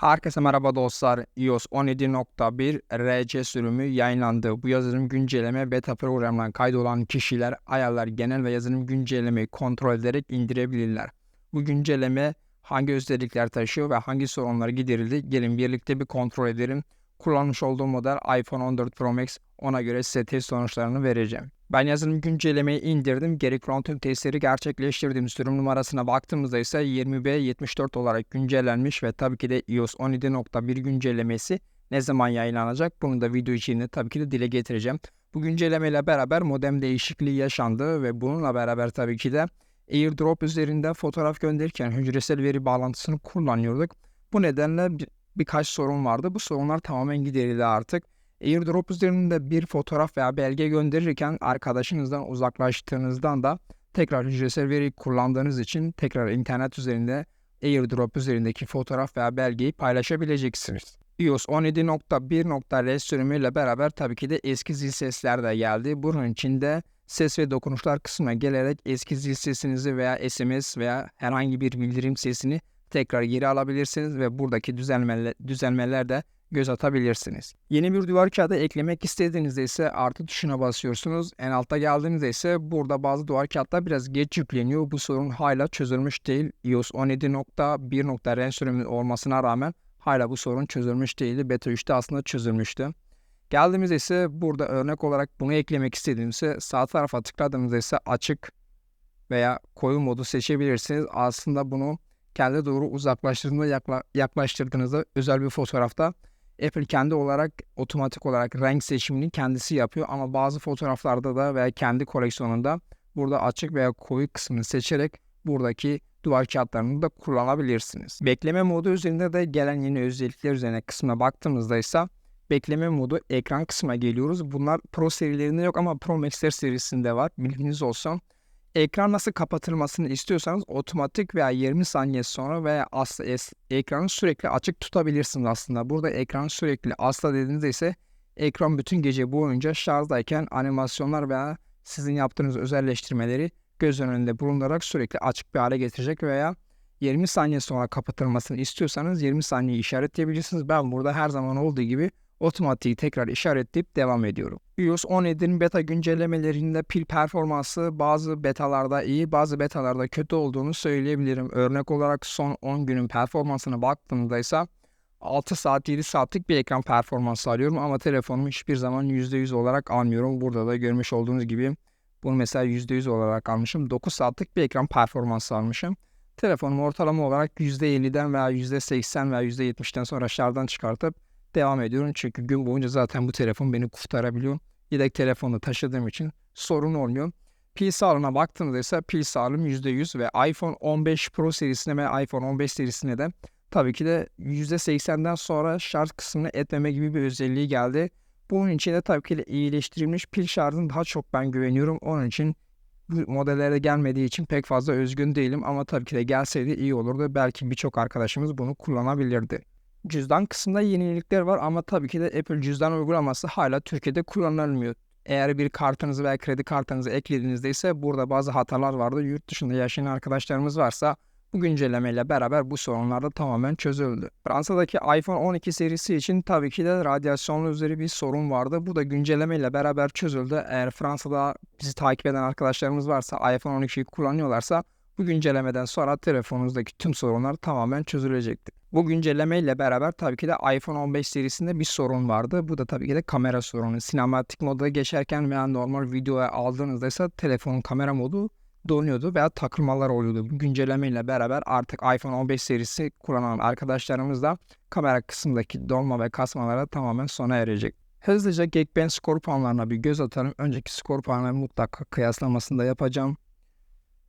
Herkese merhaba dostlar. iOS 17.1 RC sürümü yayınlandı. Bu yazılım güncelleme beta programından kaydolan kişiler ayarlar genel ve yazılım güncellemeyi kontrol ederek indirebilirler. Bu güncelleme hangi özellikler taşıyor ve hangi sorunlar giderildi? Gelin birlikte bir kontrol edelim. Kullanmış olduğum model iPhone 14 Pro Max. Ona göre size test sonuçlarını vereceğim. Ben yazılım güncellemeyi indirdim. Geri kalan tüm testleri gerçekleştirdim. Sürüm numarasına baktığımızda ise 20B74 olarak güncellenmiş ve tabii ki de iOS 17.1 güncellemesi ne zaman yayınlanacak? Bunu da video içinde tabii ki de dile getireceğim. Bu güncellemeyle beraber modem değişikliği yaşandı ve bununla beraber tabii ki de AirDrop üzerinde fotoğraf gönderirken hücresel veri bağlantısını kullanıyorduk. Bu nedenle bir, birkaç sorun vardı. Bu sorunlar tamamen giderildi artık. AirDrop üzerinde bir fotoğraf veya belge gönderirken arkadaşınızdan uzaklaştığınızdan da tekrar hücresel veri kullandığınız için tekrar internet üzerinde AirDrop üzerindeki fotoğraf veya belgeyi paylaşabileceksiniz. iOS 17.1.r sürümüyle beraber tabii ki de eski zil sesler de geldi. Bunun için de ses ve dokunuşlar kısmına gelerek eski zil sesinizi veya SMS veya herhangi bir bildirim sesini tekrar geri alabilirsiniz ve buradaki düzenlemeler, düzenlemeler de göz atabilirsiniz. Yeni bir duvar kağıdı eklemek istediğinizde ise artı tuşuna basıyorsunuz. En altta geldiğinizde ise burada bazı duvar kağıtlar biraz geç yükleniyor. Bu sorun hala çözülmüş değil. iOS 17.1.r sürümü olmasına rağmen hala bu sorun çözülmüş değildi. Beta 3'te aslında çözülmüştü. Geldiğimizde ise burada örnek olarak bunu eklemek istediğimizde sağ tarafa tıkladığımızda ise açık veya koyu modu seçebilirsiniz. Aslında bunu kendi doğru uzaklaştırdığında yakla, yaklaştırdığınızda özel bir fotoğrafta Apple kendi olarak otomatik olarak renk seçimini kendisi yapıyor ama bazı fotoğraflarda da veya kendi koleksiyonunda burada açık veya koyu kısmını seçerek buradaki duvar kağıtlarını da kullanabilirsiniz. Bekleme modu üzerinde de gelen yeni özellikler üzerine kısmına baktığımızda ise bekleme modu ekran kısmına geliyoruz. Bunlar Pro serilerinde yok ama Pro Max'ler serisinde var. Bilginiz olsun. Ekran nasıl kapatılmasını istiyorsanız otomatik veya 20 saniye sonra veya asla es, ekranı sürekli açık tutabilirsiniz aslında. Burada ekran sürekli asla dediğinizde ise ekran bütün gece boyunca şarjdayken animasyonlar veya sizin yaptığınız özelleştirmeleri göz önünde bulundurarak sürekli açık bir hale getirecek veya 20 saniye sonra kapatılmasını istiyorsanız 20 saniye işaretleyebilirsiniz. Ben burada her zaman olduğu gibi otomatiği tekrar işaretleyip devam ediyorum. iOS 17'nin beta güncellemelerinde pil performansı bazı betalarda iyi bazı betalarda kötü olduğunu söyleyebilirim. Örnek olarak son 10 günün performansına baktığımda ise 6 saat 7 saatlik bir ekran performansı alıyorum ama telefonumu hiçbir zaman %100 olarak almıyorum. Burada da görmüş olduğunuz gibi bunu mesela %100 olarak almışım. 9 saatlik bir ekran performansı almışım. Telefonumu ortalama olarak %50'den veya %80 veya %70'den sonra şarjdan çıkartıp devam ediyorum. Çünkü gün boyunca zaten bu telefon beni kurtarabiliyor. Yedek telefonu taşıdığım için sorun olmuyor. Pil sağlığına baktığımızda ise pil sağlığım %100 ve iPhone 15 Pro serisine ve iPhone 15 serisine de tabii ki de %80'den sonra şarj kısmını etmeme gibi bir özelliği geldi. Bunun için de tabii ki de iyileştirilmiş pil şarjına daha çok ben güveniyorum. Onun için bu modellere gelmediği için pek fazla özgün değilim ama tabii ki de gelseydi iyi olurdu. Belki birçok arkadaşımız bunu kullanabilirdi. Cüzdan kısmında yenilikler var ama tabii ki de Apple cüzdan uygulaması hala Türkiye'de kullanılmıyor. Eğer bir kartınızı veya kredi kartınızı eklediğinizde ise burada bazı hatalar vardı. Yurt dışında yaşayan arkadaşlarımız varsa bu güncellemeyle beraber bu sorunlar da tamamen çözüldü. Fransa'daki iPhone 12 serisi için tabii ki de radyasyonlu üzeri bir sorun vardı. Bu da güncellemeyle beraber çözüldü. Eğer Fransa'da bizi takip eden arkadaşlarımız varsa iPhone 12'yi kullanıyorlarsa bu güncellemeden sonra telefonunuzdaki tüm sorunlar tamamen çözülecektir. Bu güncellemeyle beraber tabii ki de iPhone 15 serisinde bir sorun vardı. Bu da tabii ki de kamera sorunu. Sinematik moda geçerken veya normal videoya aldığınızda ise telefonun kamera modu donuyordu veya takılmalar oluyordu. Bu güncellemeyle beraber artık iPhone 15 serisi kullanan arkadaşlarımız da kamera kısmındaki donma ve kasmalara tamamen sona erecek. Hızlıca Geekbench skor puanlarına bir göz atalım. Önceki skor puanları mutlaka kıyaslamasını da yapacağım.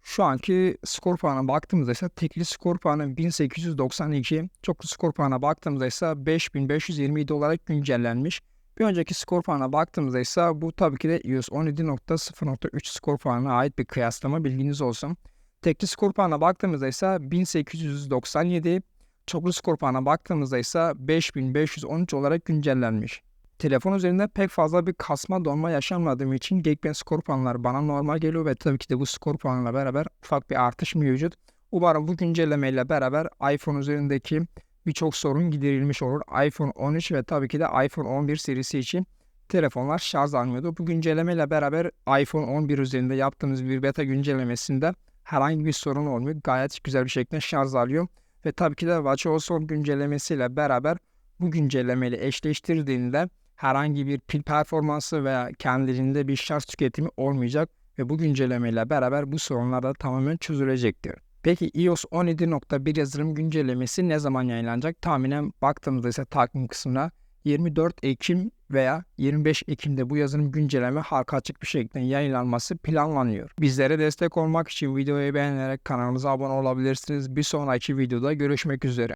Şu anki skor puanına baktığımızda ise tekli skor puanı 1892, çoklu skor puanına baktığımızda ise 5527 olarak güncellenmiş. Bir önceki skor puanına baktığımızda ise bu tabii ki de iOS 17.0.3 skor puanına ait bir kıyaslama bilginiz olsun. Tekli skor puanına baktığımızda ise 1897, çoklu skor puanına baktığımızda ise 5513 olarak güncellenmiş. Telefon üzerinde pek fazla bir kasma donma yaşanmadığım için Geekbench skor puanları bana normal geliyor ve tabii ki de bu skor puanıyla beraber ufak bir artış mevcut. Umarım bu güncellemeyle beraber iPhone üzerindeki birçok sorun giderilmiş olur. iPhone 13 ve tabii ki de iPhone 11 serisi için telefonlar şarj almıyordu. Bu güncellemeyle beraber iPhone 11 üzerinde yaptığımız bir beta güncellemesinde herhangi bir sorun olmuyor. Gayet güzel bir şekilde şarj alıyor. Ve tabii ki de WatchOS son güncellemesiyle beraber bu güncellemeyle eşleştirdiğinde herhangi bir pil performansı veya kendiliğinde bir şarj tüketimi olmayacak ve bu güncellemeyle beraber bu sorunlar da tamamen çözülecektir. Peki iOS 17.1 yazılım güncellemesi ne zaman yayınlanacak? Tahminen baktığımızda ise takvim kısmına 24 Ekim veya 25 Ekim'de bu yazılım güncelleme halka açık bir şekilde yayınlanması planlanıyor. Bizlere destek olmak için videoyu beğenerek kanalımıza abone olabilirsiniz. Bir sonraki videoda görüşmek üzere.